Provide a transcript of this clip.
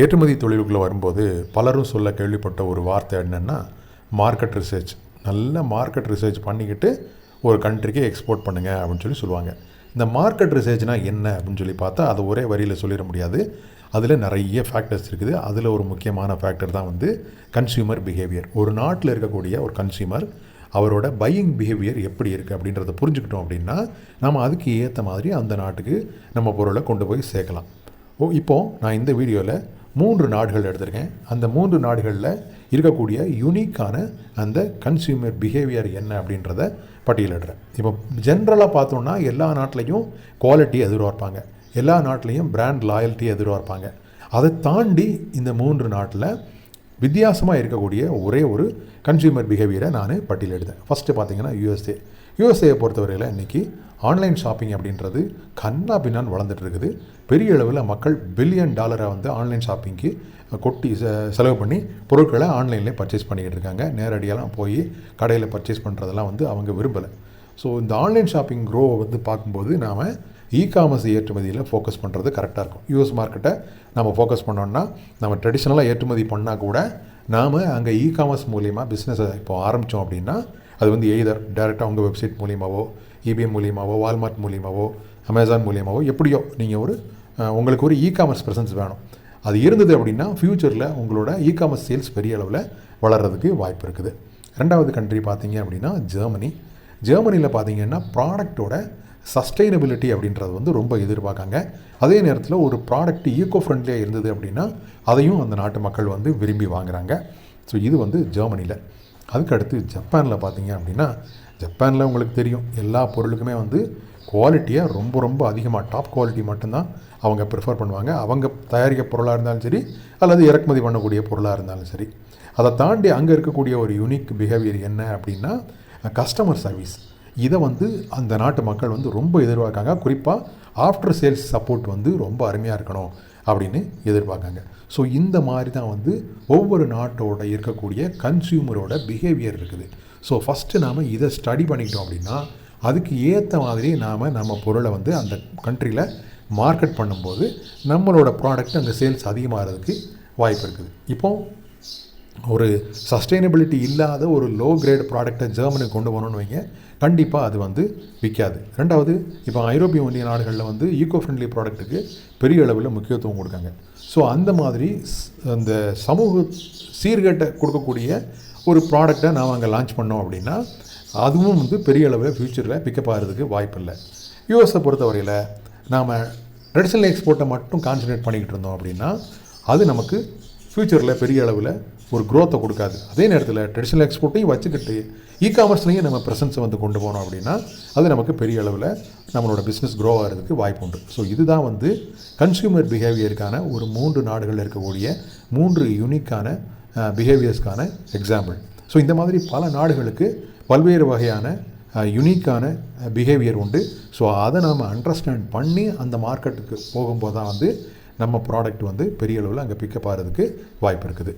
ஏற்றுமதி தொழிலுக்குள்ளே வரும்போது பலரும் சொல்ல கேள்விப்பட்ட ஒரு வார்த்தை என்னென்னா மார்க்கெட் ரிசர்ச் நல்ல மார்க்கெட் ரிசர்ச் பண்ணிக்கிட்டு ஒரு கண்ட்ரிக்கு எக்ஸ்போர்ட் பண்ணுங்க அப்படின்னு சொல்லி சொல்லுவாங்க. இந்த மார்க்கெட் ரிசர்ச்னால் என்ன அப்படின்னு சொல்லி பார்த்தா அதை ஒரே வரியில் சொல்லிட முடியாது. அதில் நிறைய ஃபேக்டர்ஸ் இருக்குது. அதில் ஒரு முக்கியமான ஃபேக்டர் தான் வந்து கன்சியூமர் பிஹேவியர் ஒரு நாட்டில் இருக்கக்கூடிய ஒரு கன்சியூமர் அவரோட பையிங் பிஹேவியர் எப்படி இருக்குது அப்படின்றத புரிஞ்சுக்கிட்டோம் அப்படின்னா நம்ம அதுக்கு ஏற்ற மாதிரி அந்த நாட்டுக்கு நம்ம பொருளை கொண்டு போய் சேர்க்கலாம். ஓ இப்போது நான் இந்த வீடியோவில் மூன்று நாடுகள் எடுத்திருக்கேன். அந்த மூன்று நாடுகளில் இருக்கக்கூடிய யூனிக்கான அந்த கன்சியூமர் பிஹேவியர் என்ன அப்படின்றத பட்டியலிடுறேன். இப்போ ஜென்ரலாக பார்த்தோம்னா எல்லா நாட்டிலையும் குவாலிட்டி எதிர்பார்ப்பாங்க. எல்லா நாட்டிலையும் பிராண்ட் லாயல்ட்டி எதிர்பார்ப்பாங்க. அதை தாண்டி இந்த மூன்று நாட்டில் வித்தியாசமாக இருக்கக்கூடிய ஒரே ஒரு கன்சியூமர் பிஹேவியரை நான் பட்டியலிடுதேன் ஃபஸ்ட்டு பார்த்தீங்கன்னா யூஎஸ்ஏ யூஎஸ்ஏயை பொறுத்தவரையில் இன்றைக்கி ஆன்லைன் ஷாப்பிங் அப்படின்றது கண்ணா பின்னான்னு வளர்ந்துட்டு இருக்குது. பெரிய அளவில் மக்கள் பில்லியன் டாலரை வந்து ஆன்லைன் ஷாப்பிங்க்கு கொட்டி செ செலவு பண்ணி பொருட்களை ஆன்லைன்லேயே பர்ச்சேஸ் பண்ணிக்கிட்டு இருக்காங்க. நேரடியெல்லாம் போய் கடையில் பர்ச்சேஸ் பண்ணுறதெல்லாம் வந்து அவங்க விரும்பலை. ஸோ இந்த ஆன்லைன் ஷாப்பிங் க்ரோ வந்து பார்க்கும்போது நாம் இ காமர்ஸ் ஏற்றுமதியில் ஃபோக்கஸ் பண்ணுறது கரெக்டாக இருக்கும். யூஎஸ் மார்க்கெட்டை நம்ம ஃபோக்கஸ் பண்ணோன்னா நம்ம ட்ரெடிஷ்னலாக ஏற்றுமதி பண்ணால் கூட நாம் அங்கே இ காமர்ஸ் மூலிமா பிஸ்னஸை இப்போ ஆரம்பித்தோம் அப்படின்னா அது வந்து எய்தர் டேரெக்டாக உங்கள் வெப்சைட் மூலியமாகவோ இபிஎம் மூலியமாவோ வால்மார்ட் மூலியமாகவோ அமேசான் மூலியமாவோ எப்படியோ நீங்கள் ஒரு உங்களுக்கு ஒரு இ காமர்ஸ் ப்ரெசன்ஸ் வேணும். அது இருந்தது அப்படின்னா ஃப்யூச்சரில் உங்களோட இ காமர்ஸ் சேல்ஸ் பெரிய அளவில் வளர்கிறதுக்கு வாய்ப்பு இருக்குது. ரெண்டாவது கண்ட்ரி பார்த்தீங்க அப்படின்னா ஜெர்மனி ஜெர்மனியில் பார்த்தீங்கன்னா ப்ராடக்டோட சஸ்டைனபிலிட்டி அப்படின்றது வந்து ரொம்ப எதிர்பார்க்காங்க. அதே நேரத்தில் ஒரு ப்ராடக்ட் ஈக்கோ ஃப்ரெண்ட்லியாக இருந்தது அப்படின்னா அதையும் அந்த நாட்டு மக்கள் வந்து விரும்பி வாங்குகிறாங்க ஸோ இது வந்து ஜெர்மனியில் அதுக்கு அடுத்து ஜப்பானில் பார்த்தீங்க அப்படின்னா ஜப்பானில் உங்களுக்கு தெரியும் எல்லா பொருளுக்குமே வந்து குவாலிட்டியாக ரொம்ப ரொம்ப அதிகமாக டாப் குவாலிட்டி மட்டும்தான் அவங்க ப்ரிஃபர் பண்ணுவாங்க. அவங்க தயாரிக்க பொருளாக இருந்தாலும் சரி அல்லது இறக்குமதி பண்ணக்கூடிய பொருளாக இருந்தாலும் சரி. அதை தாண்டி அங்கே இருக்கக்கூடிய ஒரு யூனிக் பிஹேவியர் என்ன அப்படின்னா கஸ்டமர் சர்வீஸ் இதை வந்து அந்த நாட்டு மக்கள் வந்து ரொம்ப எதிர்பார்க்காங்க. குறிப்பாக ஆஃப்டர் சேல்ஸ் சப்போர்ட் வந்து ரொம்ப அருமையாக இருக்கணும் அப்படின்னு எதிர்பார்க்காங்க. ஸோ இந்த மாதிரி தான் வந்து ஒவ்வொரு நாட்டோட இருக்கக்கூடிய கன்சியூமரோட பிஹேவியர் இருக்குது. ஸோ ஃபஸ்ட்டு நாம் இதை ஸ்டடி பண்ணிக்கிட்டோம் அப்படின்னா அதுக்கு ஏற்ற மாதிரி நாம் நம்ம பொருளை வந்து அந்த கண்ட்ரியில் மார்க்கெட் பண்ணும்போது நம்மளோட ப்ராடக்ட் அங்கே சேல்ஸ் அதிகமாகிறதுக்கு வாய்ப்பு இருக்குது. இப்போது ஒரு சஸ்டைனபிலிட்டி இல்லாத ஒரு லோ கிரேட் ப்ராடக்டை ஜெர்மனி கொண்டு வரணும்னு வைங்க. கண்டிப்பாக அது வந்து விற்காது ரெண்டாவது இப்போ ஐரோப்பிய ஒன்றிய நாடுகளில் வந்து ஈகோ ஃப்ரெண்ட்லி ப்ராடக்ட்டுக்கு பெரிய அளவில் முக்கியத்துவம் கொடுக்காங்க. ஸோ அந்த மாதிரி ஸ்- அந்த சமூக சீர்கேட்டை கொடுக்கக்கூடிய ஒரு ப்ராடக்டை நாம் அங்கே லான்ச் பண்ணோம் அப்படின்னா அதுவும் வந்து பெரிய அளவில் ஃப்யூச்சரில் பிக்கப் ஆகிறதுக்கு வாய்ப்பு இல்லை யூஎஸை பொறுத்தவரையில் நாம் ட்ரெடிஷ்னல் எக்ஸ்போர்ட்டை மட்டும் கான்சன்ட்ரேட் பண்ணிக்கிட்டு இருந்தோம் அப்படின்னா அது நமக்கு ஃப்யூச்சரில் பெரிய அளவில் ஒரு க்ரோத்தை கொடுக்காது. அதே நேரத்தில் ட்ரெடிஷ்னல் எக்ஸ்போர்ட்டையும் வச்சுக்கிட்டு இ காமர்ஸ்லையும் நம்ம ப்ரெசன்ஸை வந்து கொண்டு போனோம் அப்படின்னா அது நமக்கு பெரிய அளவில் நம்மளோட பிஸ்னஸ் க்ரோ ஆகிறதுக்கு வாய்ப்பு உண்டு. ஸோ இதுதான் வந்து கன்சியூமர் பிஹேவியருக்கான ஒரு மூன்று நாடுகளில் இருக்கக்கூடிய மூன்று யூனிக்கான பிஹேவியர்ஸ்க்கான எக்ஸாம்பிள் ஸோ இந்த மாதிரி பல நாடுகளுக்கு பல்வேறு வகையான யுனிக்கான பிஹேவியர் உண்டு. ஸோ அதை நாம் அண்டர்ஸ்டாண்ட் பண்ணி அந்த மார்க்கெட்டுக்கு போகும்போது தான் வந்து நம்ம ப்ராடக்ட் வந்து பெரிய அளவில் அங்கே பிக்கப் ஆகிறதுக்கு வாய்ப்பு இருக்குது.